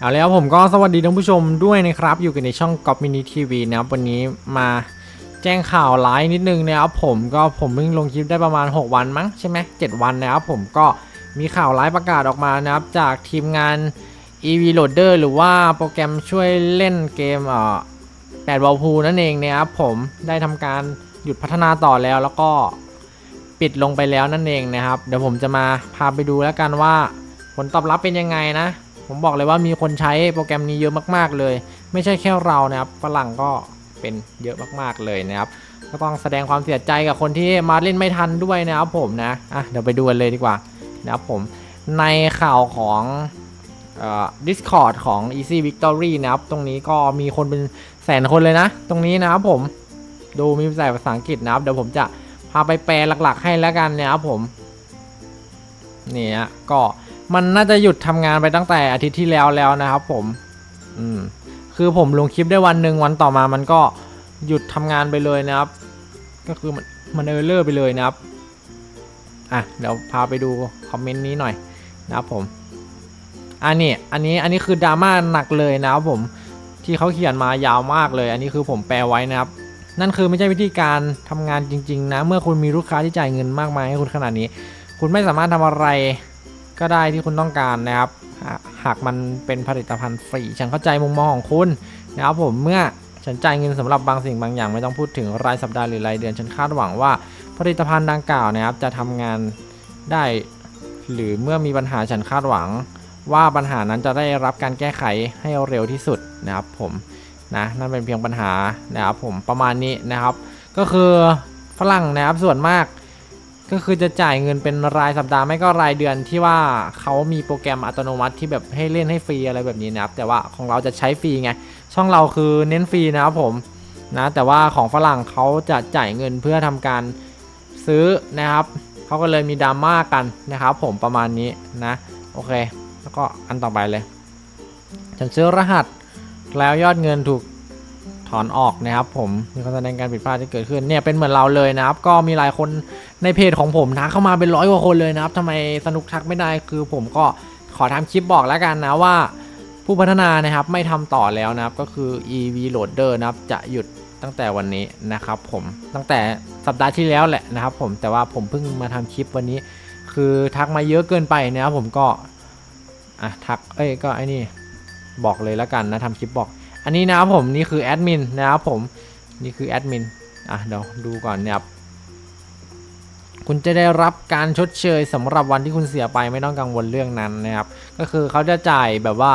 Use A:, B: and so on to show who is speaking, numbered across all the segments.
A: เอาแล้วผมก็สวัสดีท่านผู้ชมด้วยนะครับ อยู่กันในช่องก o อ Mini TV นะครับวันนี้มาแจ้งข่าวร้ายนิดนึงนะครับผมก็ผมเพิ่งลงคลิปได้ประมาณ 6 วันมั้งใช่ไหม7วันนะครับผมก็มีข่าวร้ายประกาศออกมานะครับจากทีมงาน EV Loader หรือว่าโปรแกรมช่วยเล่นเกมเอ่อ8วอลพูนั่นเองนะครับผมได้ทำการหยุดพัฒนาต่อแล้วแล้วก็ปิดลงไปแล้วนั่นเองนะครับ เดี๋ยวผมจะมาพาไปดูแล้วกันว่าผลตอบรับเป็นยังไงนะ ผมบอกเลยว่ามีคนใช้โปรแกรมนี้เยอะมากๆเลย ไม่ใช่แค่เรานะครับฝรั่งก็เป็นเยอะมากๆเลยนะครับก็ต้องแสดงความเสียใจกับคนที่มาเล่นไม่ทันด้วยนะครับผมนะอะเดี๋ยวไปดูกันเลยดีกว่านะครับผมในข่าวของเอ่อ Discord ของ Easy Victory นะครับ ตรงนี้ก็มีคนเป็นแสนคนเลยนะ ตรงนี้นะครับผมดูมีภาษาภาษาอังกฤษนะครับ เดี๋ยวผมจะพาไปแปลหลักๆให้แล้วกันนะครับผมนี่ฮะก็ มันน่าจะหยุดทำงานไปตั้งแต่อาทิตย์ที่แล้วแล้วนะครับ ผม อืม คือผมลงคลิปได้วันหนึ่งวันต่อมามันก็หยุดทำงานไปเลยนะครับ ก็คือมันมันเออร์เลอร์ไปเลยนะครับ อะเดี๋ยวพาไปดูคอมเมนต์นี้หน่อยนะครับผมอันนี้อันนี้อันนี้คือดราม่าหนักเลยนะครับผมที่เขาเขียนมายาวมากเลย อันนี้คือผมแปลไว้นะครับ นั่นคือไม่ใช่วิธีการทำงานจริง ๆ นะ เมื่อคุณมีลูกค้าที่จ่ายเงินมากมายให้คุณขนาดนี้ คุณไม่สามารถทำอะไร ก็ได้ที่คุณต้องการนะครับ หากมันเป็นผลิตภัณฑ์ฟรี ฉันเข้าใจมุมมองของคุณนะครับผมเมื่อฉันจ่ายเงินสำหรับบางสิ่งบางอย่างไม่ต้องพูดถึงรายสัปดาห์หรือรายเดือน ฉันคาดหวังว่าผลิตภัณฑ์ดังกล่าวนะครับ จะทำงานได้ หรือเมื่อมีปัญหาฉันคาดหวัง ว่าปัญหานั้นจะได้รับการแก้ไขให้เร็วที่สุดนะครับผมนะนั่นเป็นเพียงปัญหานะครับผมประมาณนี้นะครับ ก็คือฝรั่งนะครับส่วนมาก ก็คือจะจ่ายเงินเป็นรายสัปดาห์ไม่ก็รายเดือนที่ว่าเขามีโปรแกรมอัตโนมัติที่แบบให้เล่นให้ฟรีอะไรแบบนี้นะครับแต่ว่าของเราจะใช้ฟรีไงช่องเราคือเน้นฟรีนะครับผมนะแต่ว่าของฝรั่งเขาจะจ่ายเงินเพื่อทำการซื้อนะครับเขาก็เลยมีดราม่ากันนะครับผมประมาณนี้นะโอเค แล้วก็อันต่อไปเลย ฉันซื้อรหัสแล้วยอดเงินถูก ถอนออกนะครับผมมีการแสดงการผิดพลาดที่เกิดขึ้นเนี่ยเป็นเหมือนเราเลยนะครับก็มีหลายคนในเพจของผมทักเข้ามาเป็นร้อยกว่าคนเลยนะครับทำไมสนุกทักไม่ได้คือผมก็ขอทำคลิปบอกแล้วกันนะว่า ผู้พัฒนานะครับไม่ทำต่อแล้วนะครับก็คือ EV Loader นะครับจะหยุดตั้งแต่วันนี้นะครับผมตั้งแต่สัปดาห์ที่แล้วแหละนะครับผมแต่ว่าผมเพิ่งมาทำคลิปวันนี้ คือทักมาเยอะเกินไปนะครับผมก็อะทักเอ้ยก็ไอ้นี่บอกเลยแล้วกันนะทำคลิปบอก อันนี้นะครับผมนี่คือแอดมินนะครับผมนี่คือแอดมินอะเดี๋ยวดูก่อนเนี่ยครับคุณจะได้รับการชดเชยสำหรับวันที่คุณเสียไปไม่ต้องกังวลเรื่องนั้นนะครับ ก็คือเขาจะจ่ายแบบว่า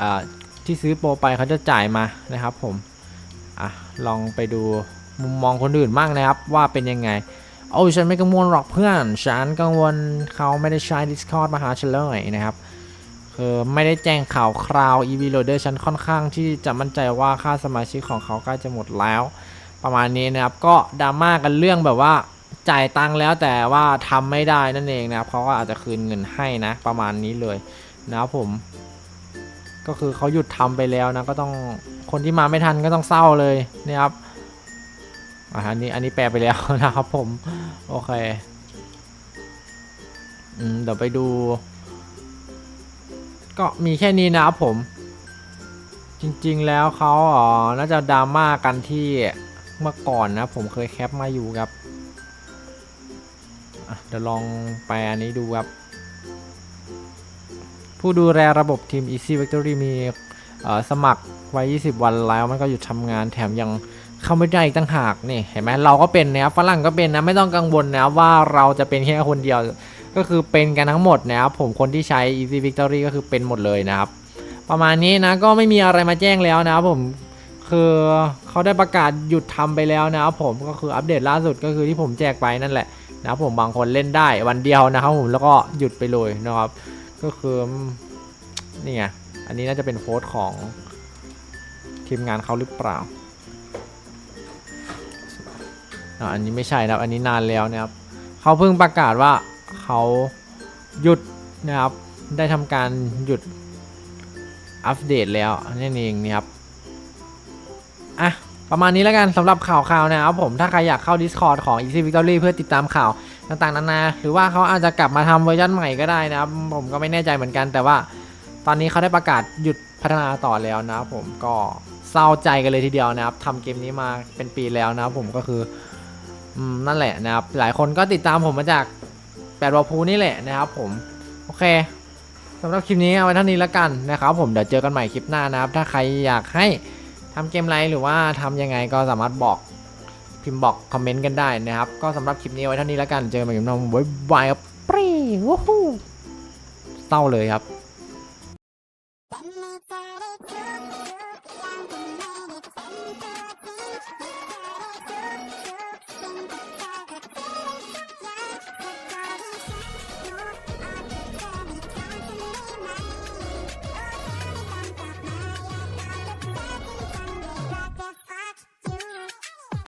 A: อ่าที่ซื้อโปรไปเขาจะจ่ายมานะครับผมอะลองไปดูมุมมองคนอื่นบ้างนะครับ ว่าเป็นยังไงโอ้ฉันไม่กังวลหรอกเพื่อน ฉันกังวลเขาไม่ได้ใช้ Discord มาหาฉันเลยนะครับ คือไม่ได้แจ้งข่าวคราว EV Loader ฉันค่อนข้างที่จะมั่นใจว่าค่าสมาชิกของเขาใกล้จะหมดแล้ว ประมาณนี้นะครับ ก็ดราม่ากันเรื่องแบบว่าจ่ายตังค์แล้วแต่ว่าทำไม่ได้นั่นเองนะครับเขาก็อาจจะคืนเงินให้นะ ประมาณนี้เลยนะครับผม ก็คือเขาหยุดทำไปแล้วนะก็ต้องคนที่มาไม่ทันก็ต้องเศร้าเลยนะครับอะอันนี้อันนี้แปลไปแล้วนะครับผม โอเค อืมเดี๋ยวไปดู ก็มีแค่นี้นะครับผม จริงๆแล้วเขาอ๋อน่าจะดราม่ากันที่เมื่อก่อนนะ ผมเคยแคปมาอยู่ครับเดี๋ยวลองไปอันนี้ดูครับ ผู้ดูแลระบบทีม Easy Victory มีสมัครไว้ 20 วันแล้วมันก็หยุดทำงานแถมยังเข้าไม่ได้อีกตั้งหากนี่เห็นไหมเราก็เป็นนะฝรั่งก็เป็นนะ ไม่ต้องกังวลนะว่าเราจะเป็นแค่คนเดียว ก็คือเป็นกันทั้งหมดนะครับผมคนที่ใช้ Easy Victory ก็คือเป็นหมดเลยนะครับ ประมาณนี้นะก็ไม่มีอะไรมาแจ้งแล้วนะครับผมคือเขาได้ประกาศหยุดทำไปแล้วนะครับผมก็คืออัปเดตล่าสุดก็คือที่ผมแจกไปนั่นแหละนะครับผมบางคนเล่นได้วันเดียวนะครับผมแล้วก็หยุดไปเลยนะครับ ก็คือนี่ไงอันนี้น่าจะเป็นโพสต์ของทีมงานเขาหรือเปล่าอันนี้ไม่ใช่นะครับ อันนี้นานแล้วนะครับเขาเพิ่งประกาศว่า เขาหยุดนะครับ ได้ทำการหยุดอัปเดตแล้วนั่นเองนะครับอะประมาณนี้แล้วกันสำหรับข่าวข่าวนะครับผมถ้าใครอยากเข้า Discord ของ Easy Victory เพื่อติดตามข่าวต่างๆนานาหรือว่าเขาอาจจะกลับมาทำเวอร์ชันใหม่ก็ได้นะครับ ผมก็ไม่แน่ใจเหมือนกัน แต่ว่าตอนนี้เขาได้ประกาศหยุดพัฒนาต่อแล้วนะครับผมก็เศร้าใจกันเลยทีเดียวนะครับทำเกมนี้มาเป็นปีแล้วนะครับผมก็คืออนั่นแหละนะครับหลายคนก็ติดตามผมมาจาก แต่วอลพูนี่แหละนะครับผม โอเคสำหรับคลิปนี้เอาไว้เท่านี้แล้วกันนะครับผมเดี๋ยวเจอกันใหม่คลิปหน้านะครับ ถ้าใครอยากให้ทำเกมไรหรือว่าทำยังไงก็สามารถบอกพิมพ์บอกคอมเมนต์กันได้นะครับ ก็สำหรับคลิปนี้เอาไว้เท่านี้แล้วกัน เจอกันใหม่คลิปหน้าบ๊ายบายครับปรีวู้ฮู้เศร้าเลยครับ